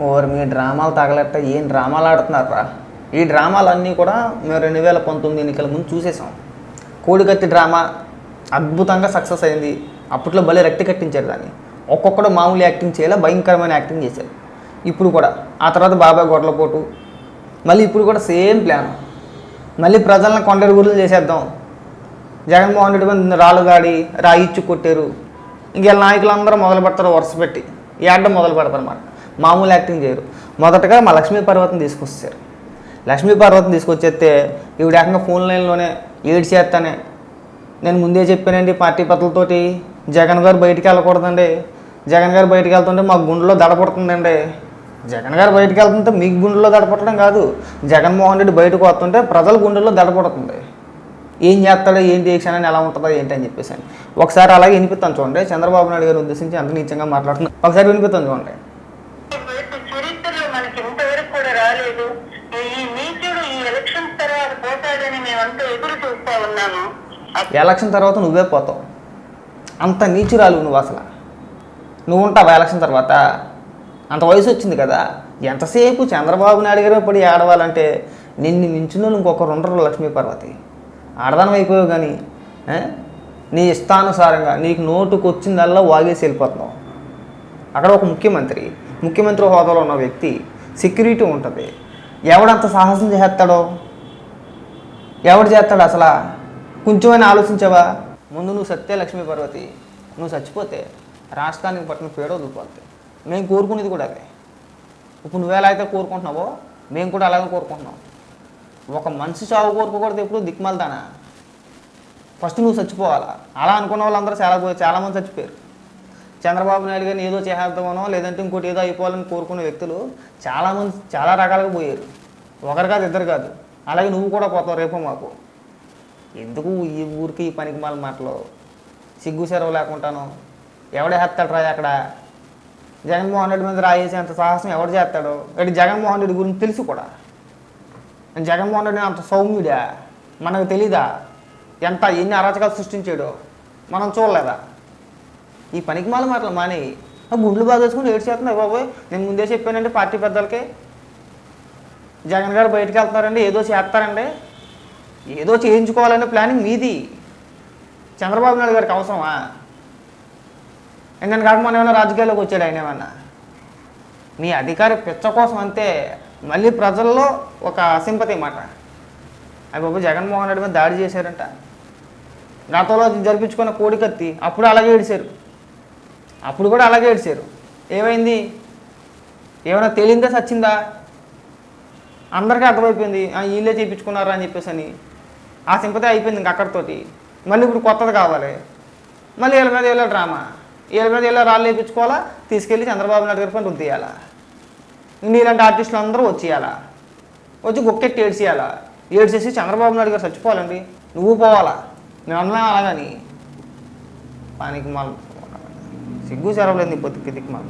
ఓరు మీ డ్రామాలు తగలట్ట ఏం డ్రామాలు ఆడుతున్నారా ఈ డ్రామాలన్నీ కూడా మేము రెండు వేల పంతొమ్మిది ఎన్నికల ముందు చూసేసాం కోడికత్తి డ్రామా అద్భుతంగా సక్సెస్ అయింది. అప్పట్లో భలే రెట్టి కట్టించారు దాన్ని. ఒక్కొక్కడు మామూలు యాక్టింగ్ చేయాలి? భయంకరమైన యాక్టింగ్ చేశారు. ఇప్పుడు కూడా. ఆ తర్వాత బాబాయ్ గొడ్లపోటు మళ్ళీ ఇప్పుడు కూడా సేమ్ ప్లాన్. మళ్ళీ ప్రజలను కొండరి గురులు చేసేద్దాం. జగన్మోహన్ రెడ్డి మీద రాళ్ళుగాడి రాయిచ్చు కొట్టారు. ఇంకా నాయకులందరూ మొదలు పెడతారు వరుస పెట్టి. ఈ మొదలు పెడతారు అన్నమాట. మామూలు యాక్టింగ్ చేయరు. మొదటగా మా లక్ష్మీ పర్వతం తీసుకొస్తారు లక్ష్మీ పర్వతం తీసుకొచ్చేస్తే ఈవిడ ఏకంగా ఫోన్ లైన్లోనే ఏడ్ చేస్తానే. నేను ముందే చెప్పానండి పార్టీ పత్రులతోటి జగన్ గారు బయటికి వెళ్ళకూడదండి. జగన్ గారు బయటికి వెళ్తుంటే మా గుండెలో దడపడుతుందండి జగన్ గారు బయటికి వెళ్తుంటే మీ గుండెలో దడపడటం కాదు. జగన్మోహన్ రెడ్డి బయటకు వస్తుంటే ప్రజల గుండెల్లో దడపడుతుంది ఏం చేస్తాడో ఏంటి ఈ క్షణాన్ని ఎలా ఉంటుందో ఏంటి అని చెప్పేసి అని. ఒకసారి అలాగే వినిపిస్తాను చూడండి. చంద్రబాబు నాయుడు గారు ఉద్దేశించి అంత నీచంగా మాట్లాడుతున్నాను ఒకసారి వినిపిస్తాను చూడండి వైపు చరిత్రలో మనకి ఇంతవరకు కూడా రాలేదు ఈ నీచుడు ఈ ఎలక్షన్ తర్వాత పోతాడని మేమంతా ఎదురు ఉన్నాము. ఎలక్షన్ తర్వాత నువ్వే పోతావు. అంత నీచురాలు నువ్వు అసలు. నువ్వు ఉంటావా ఎలక్షన్ తర్వాత? అంత వయసు వచ్చింది కదా. ఎంతసేపు చంద్రబాబు నాయుడు గారు పడి ఆడవాలంటే నిన్ను మించిన ఇంకొకరు ఉండరు లక్ష్మీ పార్వతి. ఆడదానం అయిపోయావు కానీ నీ ఇష్టానుసారంగా నీకు నోటుకు వచ్చిందల్లా వాగేసి వెళ్ళిపోతున్నావు. అక్కడ ఒక ముఖ్యమంత్రి ముఖ్యమంత్రి హోదాలో ఉన్న వ్యక్తి సెక్యూరిటీ ఉంటుంది. ఎవడంత సాహసం చేస్తాడో? ఎవడు చేస్తాడు అసలు? కొంచెమైనా ఆలోచించావా? ముందు నువ్వు సత్య లక్ష్మీ పార్వతి నువ్వు చచ్చిపోతే రాష్ట్రానికి పట్టిన పేడో వదిలిపోతుంది మేము కోరుకునేది కూడా అదే. ఇప్పుడు నువ్వు ఎలా అయితే కోరుకుంటున్నావో మేము కూడా అలాగే కోరుకుంటున్నాం. ఒక మనిషి చావు కోరుకోకూడదు ఎప్పుడు దిక్మాలదానా ఫస్ట్ నువ్వు చచ్చిపోవాలా? అలా అనుకున్న వాళ్ళందరూ చాలా చాలామంది చచ్చిపోయారు. చంద్రబాబు నాయుడు గారిని ఏదో చేసేద్దామనో లేదంటే ఇంకోటి ఏదో అయిపోవాలని కోరుకునే వ్యక్తులు చాలామంది చాలా రకాలుగా పోయారు. ఒకరు కాదు ఇద్దరు కాదు. అలాగే నువ్వు కూడా పోతావు రేపు మాకు. ఎందుకు ఈ ఊరికి ఈ పనికి మాల మాటలు? సిగ్గు సెరవు లేకుంటాను ఎవడే రా అక్కడ? జగన్మోహన్ రెడ్డి మీద రాయేసి అంత సాహసం ఎవడు చేస్తాడు? ఇటు జగన్మోహన్ రెడ్డి గురించి తెలుసు కూడా. జగన్మోహన్ రెడ్డి అంత సౌమ్యుడా? మనకు తెలీదా? ఎంత ఎన్ని అరాచకాలు సృష్టించాడో? మనం చూడలేదా? ఈ పనికి మాల మాటలు మానే గుండ్లు బాగా వేసుకుని ఏడు చేస్తున్నాయి బాబోయ్. నేను ముందే చెప్పానండి పార్టీ పెద్దలకి. జగన్ గారు బయటకు వెళ్తున్నారండి ఏదో చేస్తారండి. ఏదో చేయించుకోవాలనే ప్లానింగ్ మీది. చంద్రబాబు నాయుడు గారికి అవసరమా? నేను కాక ఏమైనా రాజకీయాల్లోకి వచ్చాడు ఆయన ఏమన్నా? మీ అధికారి పిచ్చ కోసం అంతే. మళ్ళీ ప్రజల్లో ఒక సింపతి మాట. అవి బాబు జగన్మోహన్ రెడ్డి మీద దాడి చేశారంట. గతంలో జరిపించుకున్న కోడికత్తి అప్పుడు అలాగే ఏడిశారు. అప్పుడు కూడా అలాగే ఏడిశారు. ఏమైంది? ఏమైనా తేలిందా సచ్చిందా? అందరికీ అర్థమైపోయింది వీళ్ళే చేయించుకున్నారా అని చెప్పేసి అని ఆ సింపతి అయిపోయింది ఇంక అక్కడితోటి. మళ్ళీ ఇప్పుడు కొత్తది కావాలి. మళ్ళీ వీళ్ళ మీద వీళ్ళ డ్రామా. వీళ్ళ మీద వీళ్ళ రాళ్ళు వేయించుకోవాలా తీసుకెళ్ళి చంద్రబాబు నాయుడు గారి పని రుద్దేయాలా? నీలాంటి ఆర్టిస్టులు అందరూ వచ్చేయాలా? వచ్చి గొక్కెట్టి ఏడ్చేయాలా? ఏడ్చేసి చంద్రబాబు నాయుడు గారు చచ్చిపోవాలండి. నువ్వు పోవాలా? నేను అన్నా అలాగని పానికి మాల సిగ్గు సెరవలేదు నీ బతుకి దిక్కు మాల